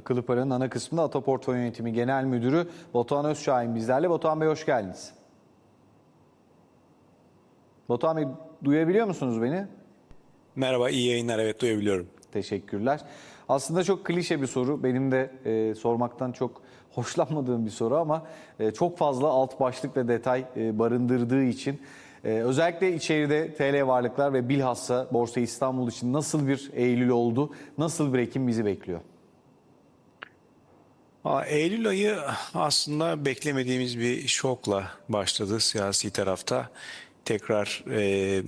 Akıllı Para'nın ana kısmında Ata Portföy Yönetimi Genel Müdürü Batuhan Özşahin bizlerle. Batuhan Bey hoş geldiniz. Batuhan Bey duyabiliyor musunuz beni? Merhaba, iyi yayınlar. Evet, duyabiliyorum. Teşekkürler. Aslında çok klişe bir soru. Benim de e, sormaktan çok hoşlanmadığım bir soru ama e, çok fazla alt başlık ve detay e, barındırdığı için e, özellikle içeride TL varlıklar ve bilhassa Borsa İstanbul için nasıl bir Eylül oldu, nasıl bir Ekim bizi bekliyor? Eylül ayı aslında beklemediğimiz bir şokla başladı siyasi tarafta. Tekrar e,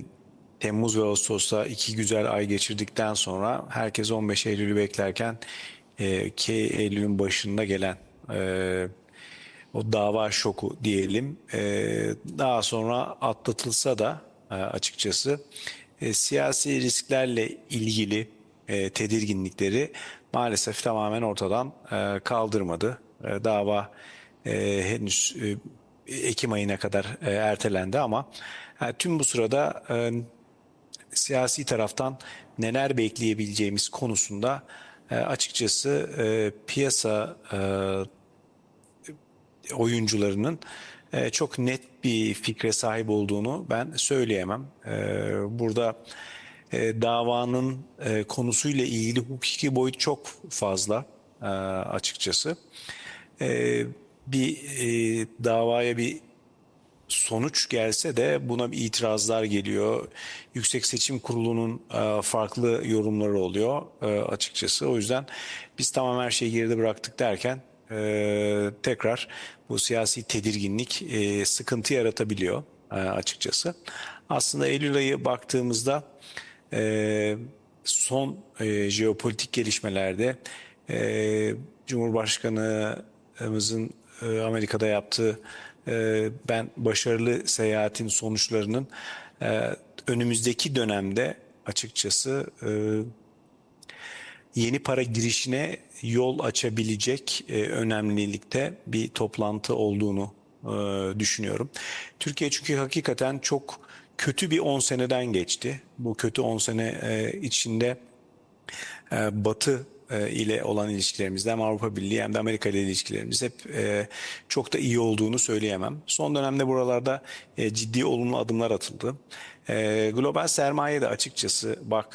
Temmuz ve Ağustos'ta iki güzel ay geçirdikten sonra herkes 15 Eylül'ü beklerken e, ki Eylül'ün başında gelen e, o dava şoku diyelim e, daha sonra atlatılsa da e, açıkçası e, siyasi risklerle ilgili e, tedirginlikleri maalesef tamamen ortadan e, kaldırmadı. E, dava e, henüz e, Ekim ayına kadar e, ertelendi ama e, tüm bu sırada e, siyasi taraftan neler bekleyebileceğimiz konusunda e, açıkçası e, piyasa e, oyuncularının e, çok net bir fikre sahip olduğunu ben söyleyemem. E, burada e, davanın e, konusuyla ilgili hukuki boyut çok fazla e, açıkçası. E, bir e, davaya bir sonuç gelse de buna bir itirazlar geliyor. Yüksek Seçim Kurulu'nun e, farklı yorumları oluyor e, açıkçası. O yüzden biz tamam her şeyi geride bıraktık derken e, tekrar bu siyasi tedirginlik sıkıntı yaratabiliyor açıkçası. Aslında Eylül ayı baktığımızda e, son e, jeopolitik gelişmelerde e, Cumhurbaşkanımızın e, Amerika'da yaptığı e, ben başarılı seyahatin sonuçlarının e, önümüzdeki dönemde açıkçası e, yeni para girişine yol açabilecek e, önemlilikte bir toplantı olduğunu e, düşünüyorum. Türkiye çünkü hakikaten çok kötü bir 10 seneden geçti. Bu kötü 10 sene e, içinde e, Batı e, ile olan ilişkilerimizde hem Avrupa Birliği hem de Amerika ile ilişkilerimiz hep çok da iyi olduğunu söyleyemem. Son dönemde buralarda ciddi olumlu adımlar atıldı. Global sermaye de açıkçası bak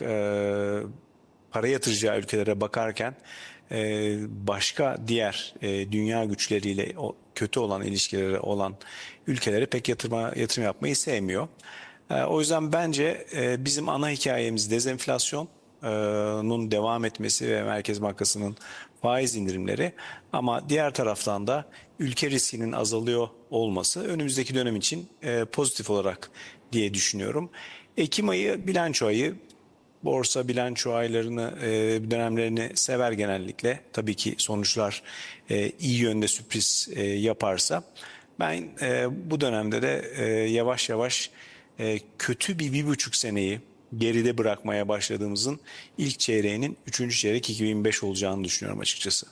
para yatıracağı ülkelere bakarken başka diğer dünya güçleriyle kötü olan ilişkileri olan ülkelere pek yatırma, yatırım yapmayı sevmiyor. E, o yüzden bence e, bizim ana hikayemiz dezenflasyon nun devam etmesi ve Merkez Bankası'nın faiz indirimleri ama diğer taraftan da ülke riskinin azalıyor olması önümüzdeki dönem için e, pozitif olarak diye düşünüyorum. Ekim ayı bilanço ayı borsa bilanço aylarını e, dönemlerini sever genellikle. Tabii ki sonuçlar iyi yönde sürpriz yaparsa ben bu dönemde de yavaş yavaş e, kötü bir bir buçuk seneyi geride bırakmaya başladığımızın ilk çeyreğinin 3. çeyrek 2005 olacağını düşünüyorum açıkçası.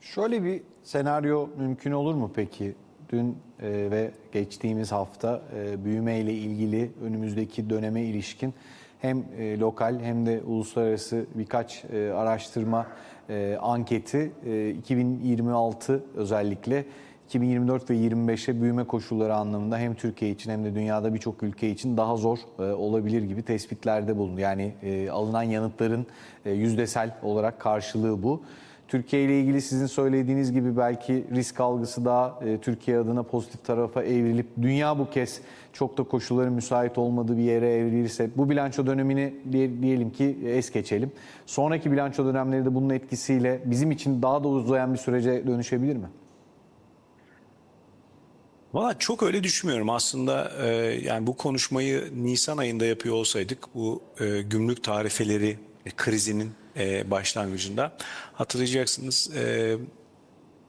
Şöyle bir senaryo mümkün olur mu peki? Dün e, ve geçtiğimiz hafta e, büyüme ile ilgili önümüzdeki döneme ilişkin hem e, lokal hem de uluslararası birkaç e, araştırma e, anketi e, 2026 özellikle 2024 ve 25'e büyüme koşulları anlamında hem Türkiye için hem de dünyada birçok ülke için daha zor e, olabilir gibi tespitlerde bulundu. Yani e, alınan yanıtların e, yüzdesel olarak karşılığı bu. Türkiye ile ilgili sizin söylediğiniz gibi belki risk algısı daha e, Türkiye adına pozitif tarafa evrilip dünya bu kez çok da koşulların müsait olmadığı bir yere evrilirse bu bilanço dönemini diye- diyelim ki es geçelim. Sonraki bilanço dönemleri de bunun etkisiyle bizim için daha da uzayan bir sürece dönüşebilir mi? Valla çok öyle düşünmüyorum. Aslında e, yani bu konuşmayı Nisan ayında yapıyor olsaydık bu e, gümrük tarifeleri e, krizinin e, başlangıcında hatırlayacaksınız e,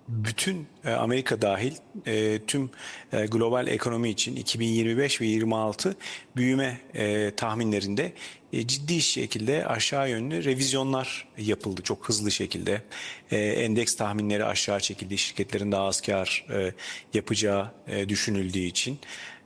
bütün e, Amerika dahil e, tüm e, global ekonomi için 2025 ve 26 büyüme e, tahminlerinde ciddi şekilde aşağı yönlü revizyonlar yapıldı çok hızlı şekilde. E, endeks tahminleri aşağı çekildi şirketlerin daha az kar e, yapacağı e, düşünüldüğü için.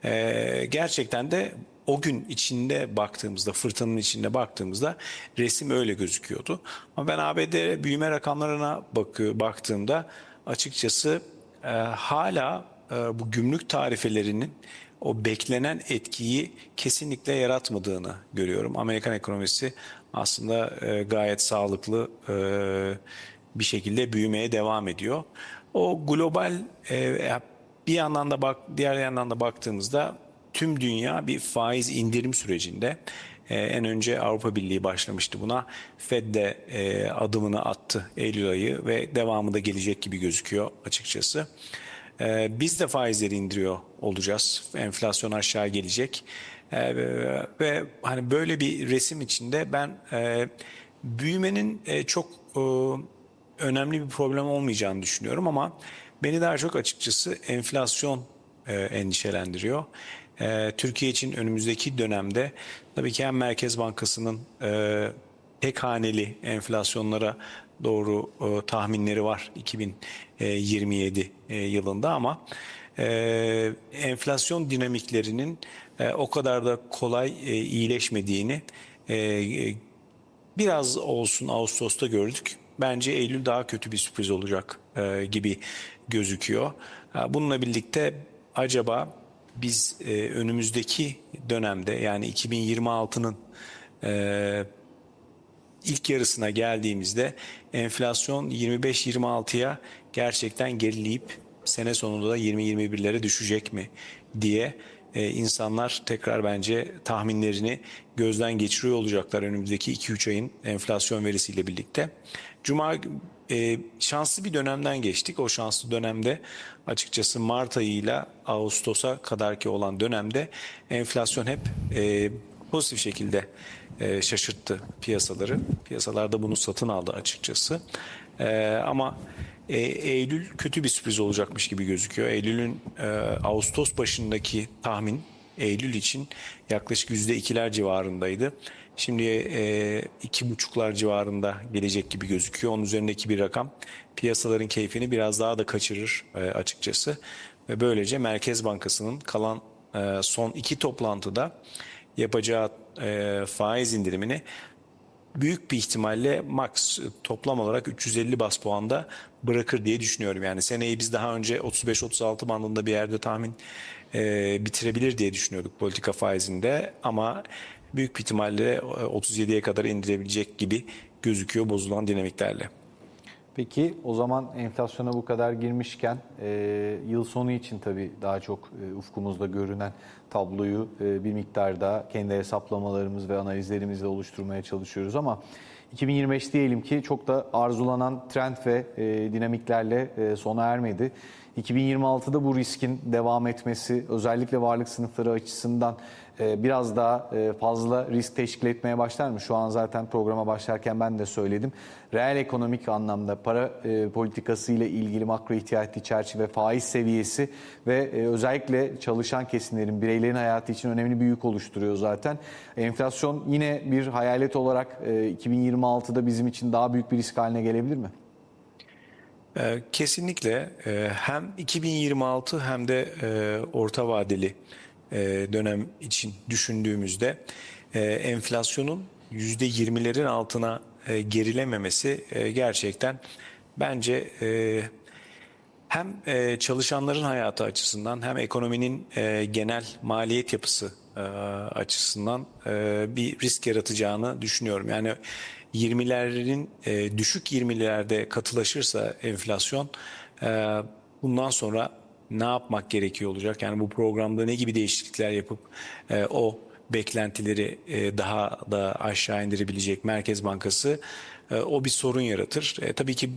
E, gerçekten de o gün içinde baktığımızda, fırtınanın içinde baktığımızda resim öyle gözüküyordu. Ama ben ABD büyüme rakamlarına bakıyor, baktığımda açıkçası e, hala e, bu gümrük tarifelerinin o beklenen etkiyi kesinlikle yaratmadığını görüyorum. Amerikan ekonomisi aslında e, gayet sağlıklı e, bir şekilde büyümeye devam ediyor. O global e, bir yandan da bak diğer yandan da baktığımızda tüm dünya bir faiz indirim sürecinde. E, en önce Avrupa Birliği başlamıştı buna. Fed de e, adımını attı Eylül ayı ve devamı da gelecek gibi gözüküyor açıkçası. E, biz de faizleri indiriyor olacağız. Enflasyon aşağı gelecek. E, ve hani böyle bir resim içinde ben e, büyümenin e, çok e, önemli bir problem olmayacağını düşünüyorum ama beni daha çok açıkçası enflasyon endişelendiriyor. Türkiye için önümüzdeki dönemde tabii ki hem Merkez Bankası'nın tek haneli enflasyonlara doğru e, tahminleri var 2027 e, yılında ama e, enflasyon dinamiklerinin e, o kadar da kolay e, iyileşmediğini e, e, biraz olsun Ağustos'ta gördük. Bence Eylül daha kötü bir sürpriz olacak e, gibi gözüküyor. Ha, Bununla birlikte acaba biz e, önümüzdeki dönemde yani 2026'nın e, ilk yarısına geldiğimizde enflasyon 25-26'ya gerçekten gerileyip sene sonunda da 20-21'lere düşecek mi diye e, insanlar tekrar bence tahminlerini gözden geçiriyor olacaklar önümüzdeki 2-3 ayın enflasyon verisiyle birlikte. Cuma e, şanslı bir dönemden geçtik. O şanslı dönemde açıkçası Mart ayıyla Ağustos'a kadarki olan dönemde enflasyon hep e, pozitif şekilde e, şaşırttı piyasaları. Piyasalar da bunu satın aldı açıkçası. E, ama e, Eylül kötü bir sürpriz olacakmış gibi gözüküyor. Eylül'ün e, Ağustos başındaki tahmin Eylül için yaklaşık yüzde ikiler civarındaydı. Şimdi e, iki buçuklar civarında gelecek gibi gözüküyor. Onun üzerindeki bir rakam piyasaların keyfini biraz daha da kaçırır e, açıkçası. Ve böylece Merkez Bankası'nın kalan e, son iki toplantıda yapacağı e, faiz indirimini büyük bir ihtimalle max toplam olarak 350 bas puanda bırakır diye düşünüyorum. Yani seneyi biz daha önce 35-36 bandında bir yerde tahmin e, bitirebilir diye düşünüyorduk politika faizinde ama büyük bir ihtimalle e, 37'ye kadar indirebilecek gibi gözüküyor bozulan dinamiklerle. Peki o zaman enflasyona bu kadar girmişken e, yıl sonu için tabii daha çok e, ufkumuzda görünen tabloyu e, bir miktar daha kendi hesaplamalarımız ve analizlerimizle oluşturmaya çalışıyoruz ama 2025 diyelim ki çok da arzulanan trend ve e, dinamiklerle e, sona ermedi. 2026'da bu riskin devam etmesi özellikle varlık sınıfları açısından e, biraz daha e, fazla risk teşkil etmeye başlar mı? Şu an zaten programa başlarken ben de söyledim. Reel ekonomik anlamda para e, politikası ile ilgili makro ihtiyati çerçeve faiz seviyesi ve özellikle çalışan kesimlerin, bireylerin hayatı için önemli bir yük oluşturuyor zaten. Enflasyon yine bir hayalet olarak e, 2026'da bizim için daha büyük bir risk haline gelebilir mi? Ee, Kesinlikle e, hem 2026 hem de e, orta vadeli e, dönem için düşündüğümüzde enflasyonun %20'lerin altına gerilememesi gerçekten bence hem çalışanların hayatı açısından hem ekonominin genel maliyet yapısı açısından bir risk yaratacağını düşünüyorum. Yani 20'lerin e, düşük 20'lerde katılaşırsa enflasyon e, bundan sonra ne yapmak gerekiyor olacak? Yani bu programda ne gibi değişiklikler yapıp e, o beklentileri e, daha da aşağı indirebilecek Merkez Bankası e, o bir sorun yaratır. E, tabii ki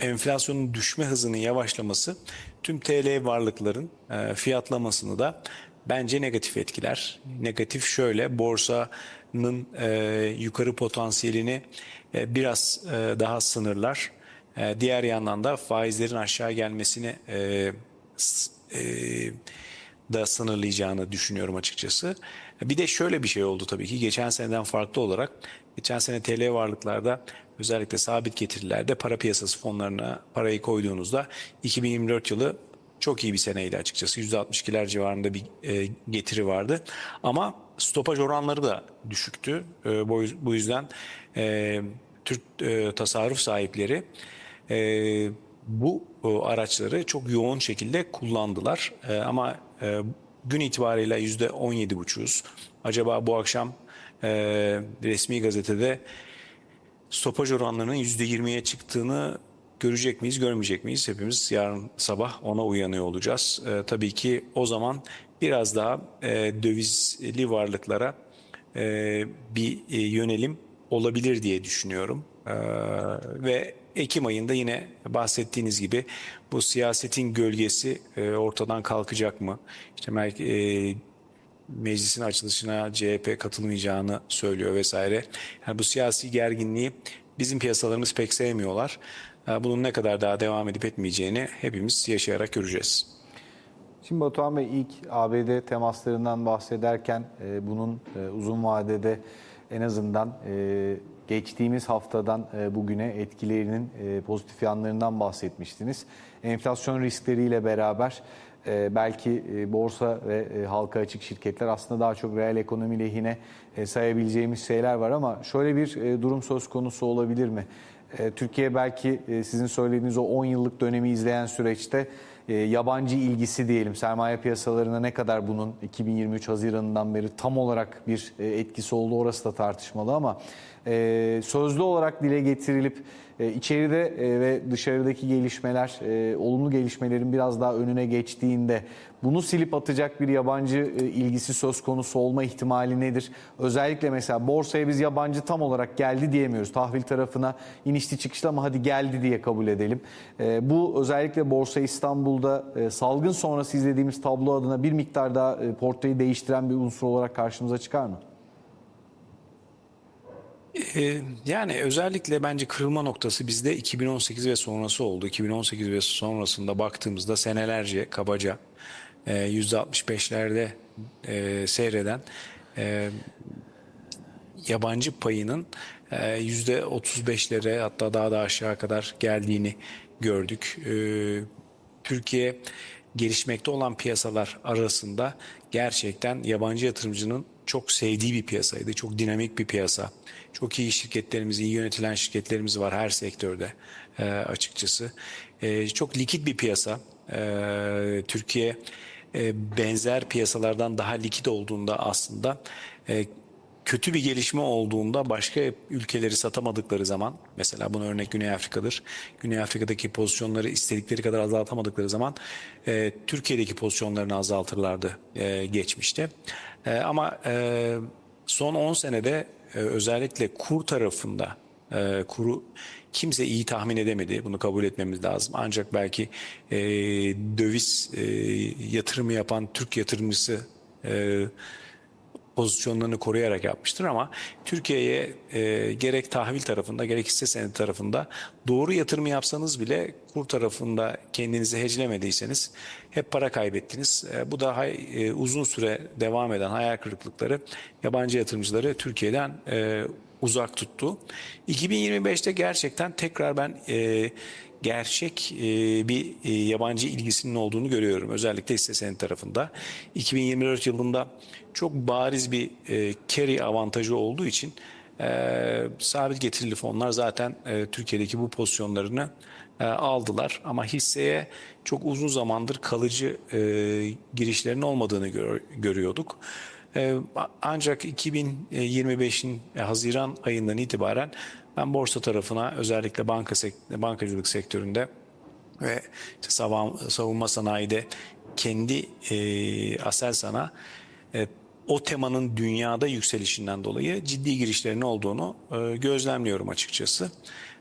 enflasyonun düşme hızının yavaşlaması tüm TL varlıkların e, fiyatlamasını da bence negatif etkiler. Negatif şöyle borsanın e, yukarı potansiyelini e, biraz e, daha sınırlar. E, diğer yandan da faizlerin aşağı gelmesini e, e, da sınırlayacağını düşünüyorum açıkçası. Bir de şöyle bir şey oldu tabii ki geçen seneden farklı olarak geçen sene TL varlıklarda özellikle sabit getirilerde para piyasası fonlarına parayı koyduğunuzda 2024 yılı çok iyi bir seneydi açıkçası. %62'ler civarında bir e, getiri vardı. Ama stopaj oranları da düşüktü. E, bu, bu yüzden e, Türk e, tasarruf sahipleri e, bu e, araçları çok yoğun şekilde kullandılar. E, ama e, gün itibariyle %17,5'uz. Acaba bu akşam e, resmi gazetede stopaj oranlarının %20'ye çıktığını görecek miyiz, görmeyecek miyiz? Hepimiz yarın sabah ona uyanıyor olacağız. Ee, tabii ki o zaman biraz daha e, dövizli varlıklara e, bir e, yönelim olabilir diye düşünüyorum. Ee, ve Ekim ayında yine bahsettiğiniz gibi bu siyasetin gölgesi e, ortadan kalkacak mı? İşte e, meclisin açılışına CHP katılmayacağını söylüyor vesaire. Yani bu siyasi gerginliği bizim piyasalarımız pek sevmiyorlar. Ee, Bunun ne kadar daha devam edip etmeyeceğini hepimiz yaşayarak göreceğiz. Şimdi Batuhan Bey ilk ABD temaslarından bahsederken e, bunun e, uzun vadede en azından e, geçtiğimiz haftadan bugüne etkilerinin pozitif yanlarından bahsetmiştiniz. Enflasyon riskleriyle beraber belki borsa ve halka açık şirketler aslında daha çok reel ekonomi lehine sayabileceğimiz şeyler var ama şöyle bir durum söz konusu olabilir mi? E, Türkiye belki e, sizin söylediğiniz o 10 yıllık dönemi izleyen süreçte e, yabancı ilgisi diyelim sermaye piyasalarına ne kadar bunun 2023 Haziran'ından beri tam olarak bir etkisi oldu orası da tartışmalı ama e, sözlü olarak dile getirilip e, içeride e, ve dışarıdaki gelişmeler e, olumlu gelişmelerin biraz daha önüne geçtiğinde bunu silip atacak bir yabancı e, ilgisi söz konusu olma ihtimali nedir? Özellikle mesela borsaya biz yabancı tam olarak geldi diyemiyoruz. Tahvil tarafına inişli çıkışlı ama hadi geldi diye kabul edelim. E, bu özellikle Borsa İstanbul'da e, salgın sonrası izlediğimiz tablo adına bir miktar daha e, portayı değiştiren bir unsur olarak karşımıza çıkar mı? Ee, Yani özellikle bence kırılma noktası bizde 2018 ve sonrası oldu. 2018 ve sonrasında baktığımızda senelerce kabaca e, %65'lerde e, seyreden e, yabancı payının e, %35'lere hatta daha da aşağı kadar geldiğini gördük. E, Türkiye gelişmekte olan piyasalar arasında gerçekten yabancı yatırımcının çok sevdiği bir piyasaydı. Çok dinamik bir piyasa. Çok iyi şirketlerimiz, iyi yönetilen şirketlerimiz var her sektörde e, açıkçası. E, çok likit bir piyasa. E, Türkiye e, benzer piyasalardan daha likit olduğunda aslında e, kötü bir gelişme olduğunda başka ülkeleri satamadıkları zaman mesela buna örnek Güney Afrika'dır. Güney Afrika'daki pozisyonları istedikleri kadar azaltamadıkları zaman e, Türkiye'deki pozisyonlarını azaltırlardı e, geçmişte. E, ama e, son 10 senede e, özellikle kur tarafında e, kuru kimse iyi tahmin edemedi. Bunu kabul etmemiz lazım. Ancak belki e, döviz e, yatırımı yapan Türk yatırımcısı e, pozisyonlarını koruyarak yapmıştır ama Türkiye'ye e, gerek tahvil tarafında gerek hisse senedi tarafında doğru yatırımı yapsanız bile kur tarafında kendinizi heclemediyseniz hep para kaybettiniz. E, bu da hay, e, uzun süre devam eden hayal kırıklıkları yabancı yatırımcıları Türkiye'den e, uzak tuttu. 2025'te gerçekten tekrar ben e, gerçek e, bir e, yabancı ilgisinin olduğunu görüyorum. Özellikle hisse senedi tarafında. 2024 yılında çok bariz bir e, carry avantajı olduğu için e, sabit getirili fonlar zaten Türkiye'deki bu pozisyonlarını aldılar. Ama hisseye çok uzun zamandır kalıcı girişlerin olmadığını gör- görüyorduk. Ancak 2025'in e, Haziran ayından itibaren ben borsa tarafına özellikle banka sek- bankacılık sektöründe ve işte savunma sanayide kendi e, Aselsan'a e, o temanın dünyada yükselişinden dolayı ciddi girişlerin olduğunu e, gözlemliyorum açıkçası.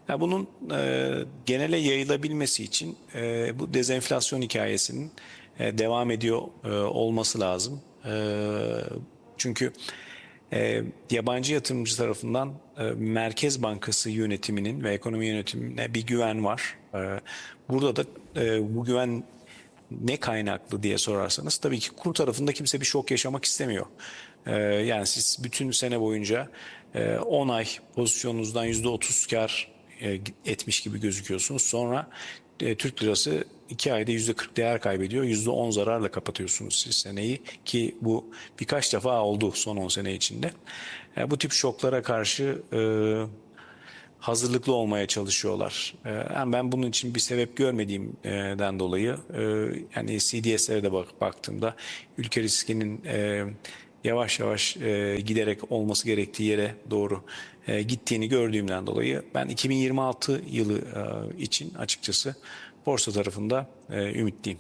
Ya bunun e, genele yayılabilmesi için e, bu dezenflasyon hikayesinin e, devam ediyor e, olması lazım. E, çünkü e, yabancı yatırımcı tarafından e, Merkez Bankası yönetiminin ve ekonomi yönetimine bir güven var. E, burada da e, bu güven ne kaynaklı diye sorarsanız tabii ki kur tarafında kimse bir şok yaşamak istemiyor. E, yani siz bütün sene boyunca e, 10 ay pozisyonunuzdan %30 kar e, etmiş gibi gözüküyorsunuz. Sonra e, Türk lirası 2 ayda %40 değer kaybediyor. %10 zararla kapatıyorsunuz siz seneyi ki bu birkaç defa oldu son 10 sene içinde. E, bu tip şoklara karşı e, hazırlıklı olmaya çalışıyorlar. Yani ben bunun için bir sebep görmediğimden dolayı e, yani CDS'lere de bak, baktığımda ülke riskinin e, yavaş yavaş e, giderek olması gerektiği yere doğru e, gittiğini gördüğümden dolayı ben 2026 yılı e, için açıkçası borsa tarafında e, ümitliyim.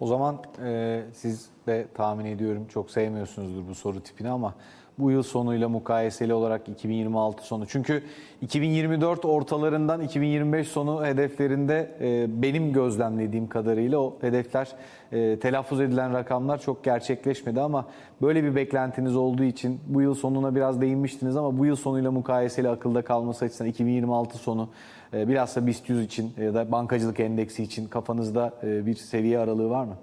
O zaman e, siz de tahmin ediyorum çok sevmiyorsunuzdur bu soru tipini ama bu yıl sonuyla mukayeseli olarak 2026 sonu. Çünkü 2024 ortalarından 2025 sonu hedeflerinde e, benim gözlemlediğim kadarıyla o hedefler e, telaffuz edilen rakamlar çok gerçekleşmedi ama böyle bir beklentiniz olduğu için bu yıl sonuna biraz değinmiştiniz ama bu yıl sonuyla mukayeseli akılda kalması açısından 2026 sonu e, bilhassa BIST 100 için ya da bankacılık endeksi için kafanızda e, bir seviye aralığı var mı?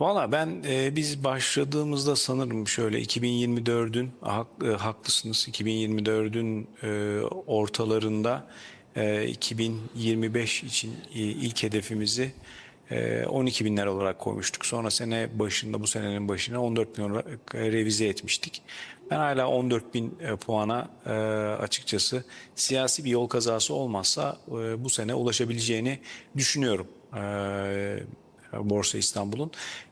Valla ben e, biz başladığımızda sanırım şöyle 2024'ün hak, e, haklısınız 2024'ün e, ortalarında e, 2025 için e, ilk hedefimizi e, 12 binler olarak koymuştuk. Sonra sene başında bu senenin başına 14 bin olarak e, revize etmiştik. Ben hala 14 bin e, puana e, açıkçası siyasi bir yol kazası olmazsa e, bu sene ulaşabileceğini düşünüyorum. E, Borsa İstanbul'un.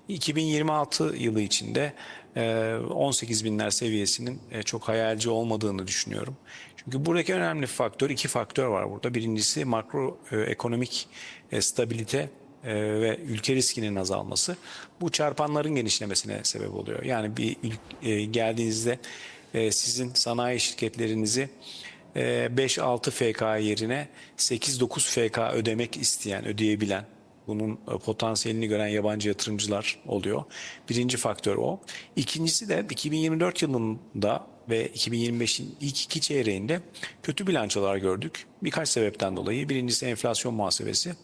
2026 yılı içinde e, 18 binler seviyesinin e, çok hayalci olmadığını düşünüyorum. Çünkü buradaki önemli faktör, iki faktör var burada. Birincisi makro e, ekonomik e, stabilite e, ve ülke riskinin azalması. Bu çarpanların genişlemesine sebep oluyor. Yani bir e, geldiğinizde e, sizin sanayi şirketlerinizi e, 5-6 FK yerine 8-9 FK ödemek isteyen, ödeyebilen bunun e, potansiyelini gören yabancı yatırımcılar oluyor. Birinci faktör o. İkincisi de 2024 yılında ve 2025'in ilk iki çeyreğinde kötü bilançolar gördük. Birkaç sebepten dolayı. Birincisi enflasyon muhasebesi.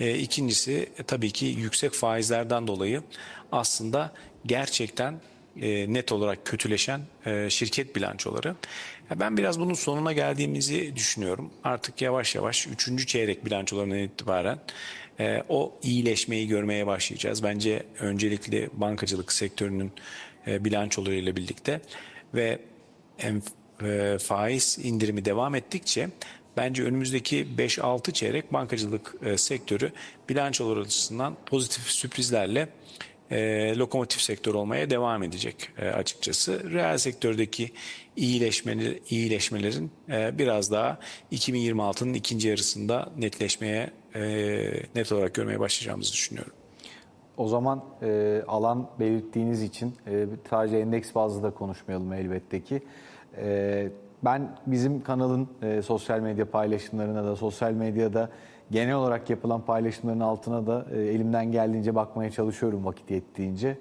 E, İkincisi e, tabii ki yüksek faizlerden dolayı aslında gerçekten e, net olarak kötüleşen şirket bilançoları. Ben biraz bunun sonuna geldiğimizi düşünüyorum. Artık yavaş yavaş 3. çeyrek bilançolarından itibaren e, o iyileşmeyi görmeye başlayacağız. Bence öncelikle bankacılık sektörünün e, bilançolarıyla birlikte ve em- e, faiz indirimi devam ettikçe bence önümüzdeki 5-6 çeyrek bankacılık e, sektörü bilançolar açısından pozitif sürprizlerle e, lokomotif sektör olmaya devam edecek e, açıkçası. Reel sektördeki iyileşmeler, iyileşmelerin e, biraz daha 2026'nın ikinci yarısında netleşmeye, e, net olarak görmeye başlayacağımızı düşünüyorum. O zaman e, alan belirttiğiniz için e, sadece endeks bazlı da konuşmayalım elbette ki. E, ben bizim kanalın e, sosyal medya paylaşımlarına da sosyal medyada genel olarak yapılan paylaşımların altına da e, elimden geldiğince bakmaya çalışıyorum vakit yettiğince.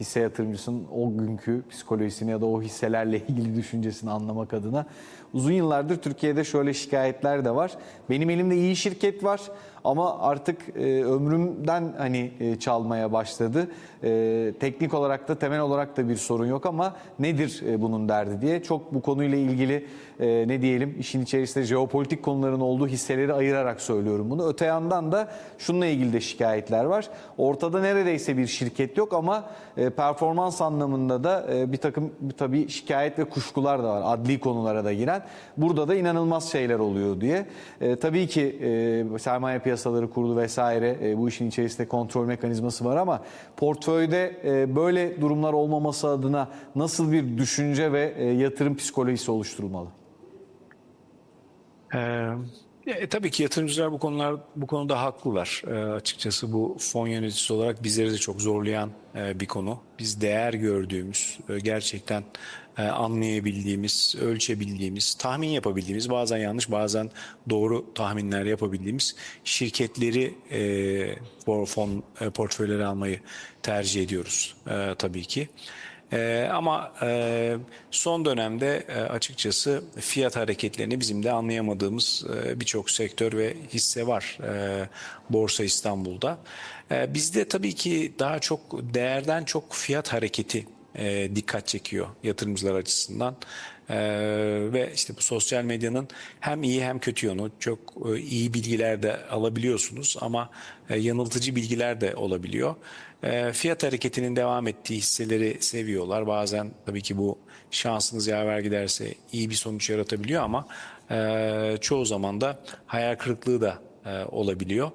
Hisse yatırımcısının o günkü psikolojisini ya da o hisselerle ilgili düşüncesini anlamak adına. Uzun yıllardır Türkiye'de şöyle şikayetler de var. Benim elimde iyi şirket var ama artık e, ömrümden hani e, çalmaya başladı. E, teknik olarak da temel olarak da bir sorun yok ama nedir e, bunun derdi diye çok bu konuyla ilgili e, ne diyelim işin içerisinde jeopolitik konuların olduğu hisseleri ayırarak söylüyorum bunu. Öte yandan da şununla ilgili de şikayetler var. Ortada neredeyse bir şirket yok ama e, performans anlamında da e, bir takım tabii şikayet ve kuşkular da var adli konulara da giren. Burada da inanılmaz şeyler oluyor diye. E, tabii ki e, sermaye piyasaları kurulu vesaire e, bu işin içerisinde kontrol mekanizması var ama portföyde e, böyle durumlar olmaması adına nasıl bir düşünce ve e, yatırım psikolojisi oluşturulmalı? Ee, e, tabii ki yatırımcılar bu konular bu konuda haklılar. Ee, açıkçası bu fon yöneticisi olarak bizleri de çok zorlayan e, bir konu. Biz değer gördüğümüz, e, gerçekten e, anlayabildiğimiz, ölçebildiğimiz, tahmin yapabildiğimiz, bazen yanlış, bazen doğru tahminler yapabildiğimiz şirketleri e, fon e, portföyleri almayı tercih ediyoruz e, tabii ki. Ee, ama e, son dönemde e, açıkçası fiyat hareketlerini bizim de anlayamadığımız e, birçok sektör ve hisse var e, Borsa İstanbul'da. E, bizde tabii ki daha çok değerden çok fiyat hareketi e, dikkat çekiyor yatırımcılar açısından. E, ve işte bu sosyal medyanın hem iyi hem kötü yönü çok e, iyi bilgiler de alabiliyorsunuz ama e, yanıltıcı bilgiler de olabiliyor. E, fiyat hareketinin devam ettiği hisseleri seviyorlar. Bazen tabii ki bu şansınız yaver giderse iyi bir sonuç yaratabiliyor ama e, çoğu zaman da hayal kırıklığı da e, olabiliyor.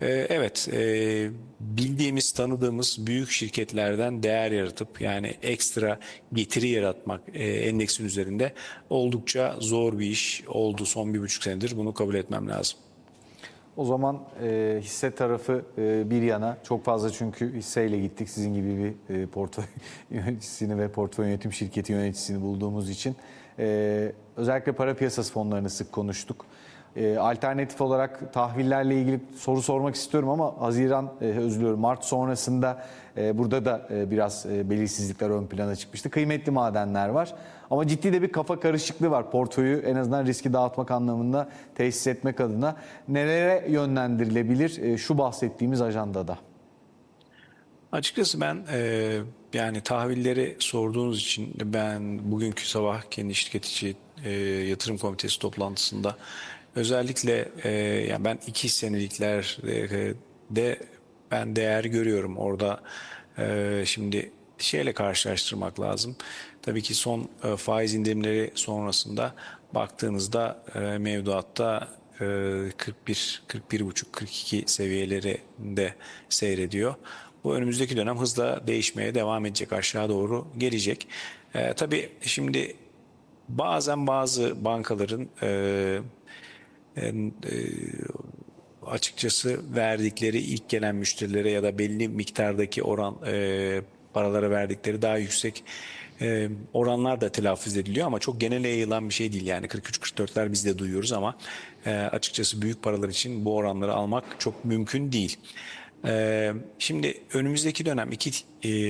E, evet, e, bildiğimiz, tanıdığımız büyük şirketlerden değer yaratıp yani ekstra getiri yaratmak e, endeksin üzerinde oldukça zor bir iş oldu son bir buçuk senedir. Bunu kabul etmem lazım. O zaman e, hisse tarafı e, bir yana çok fazla çünkü hisseyle gittik. Sizin gibi bir e, portföy yöneticisini ve portföy yönetim şirketi yöneticisini bulduğumuz için. E, özellikle para piyasası fonlarını sık konuştuk. E, alternatif olarak tahvillerle ilgili soru sormak istiyorum ama Haziran, e, özür diliyorum Mart sonrasında e, burada da e, biraz e, belirsizlikler ön plana çıkmıştı. Kıymetli madenler var. Ama ciddi de bir kafa karışıklığı var. Portföyü en azından riski dağıtmak anlamında tesis etmek adına. Nelere yönlendirilebilir e, şu bahsettiğimiz ajandada? Açıkçası ben e, yani tahvilleri sorduğunuz için ben bugünkü sabah kendi şirket içi e, yatırım komitesi toplantısında özellikle e, yani ben iki senelikler de ben değer görüyorum orada e, şimdi şeyle karşılaştırmak lazım. Tabii ki son e, faiz indirimleri sonrasında baktığınızda e, mevduatta e, 41, 41,5, 42 seviyelerinde seyrediyor. Bu önümüzdeki dönem hızla değişmeye devam edecek, aşağı doğru gelecek. E, tabii şimdi bazen bazı bankaların e, e, açıkçası verdikleri ilk gelen müşterilere ya da belli miktardaki oran e, paralara verdikleri daha yüksek e, oranlar da telaffuz ediliyor ama çok genele yayılan bir şey değil yani 43-44'ler biz de duyuyoruz ama e, açıkçası büyük paralar için bu oranları almak çok mümkün değil. Şimdi önümüzdeki dönem iki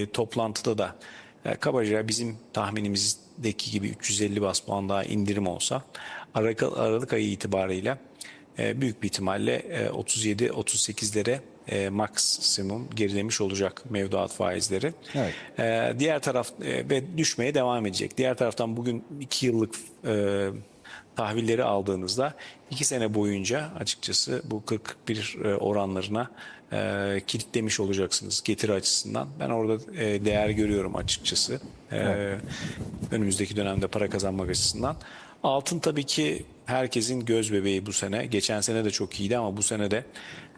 toplantıda da kabaca bizim tahminimizdeki gibi 350 bas puan daha indirim olsa Aralık, ayı itibariyle e, büyük bir ihtimalle e, 37-38'lere e, maksimum gerilemiş olacak mevduat faizleri. Evet. E, diğer taraf e, ve düşmeye devam edecek. Diğer taraftan bugün 2 yıllık e, tahvilleri aldığınızda 2 sene boyunca açıkçası bu 41 e, oranlarına e, kilitlemiş olacaksınız getiri açısından. Ben orada e, değer görüyorum açıkçası. E, önümüzdeki dönemde para kazanmak açısından. Altın tabii ki herkesin göz bebeği bu sene. Geçen sene de çok iyiydi ama bu sene de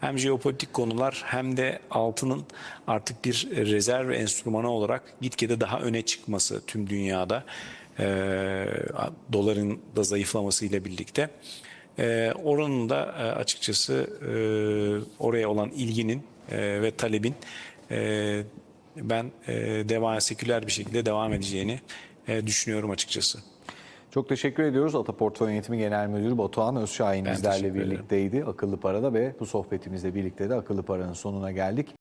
hem jeopolitik konular hem de altının artık bir rezerv enstrümanı olarak gitgide daha öne çıkması tüm dünyada e, doların da zayıflamasıyla birlikte e, oranın da e, açıkçası e, oraya olan ilginin e, ve talebin e, ben e, devam seküler bir şekilde devam edeceğini e, düşünüyorum açıkçası. Çok teşekkür ediyoruz. Ata Portföy Yönetimi Genel Müdürü Batuhan Özşahin bizlerle birlikteydi. Akıllı Para'da ve bu sohbetimizle birlikte de Akıllı Para'nın sonuna geldik.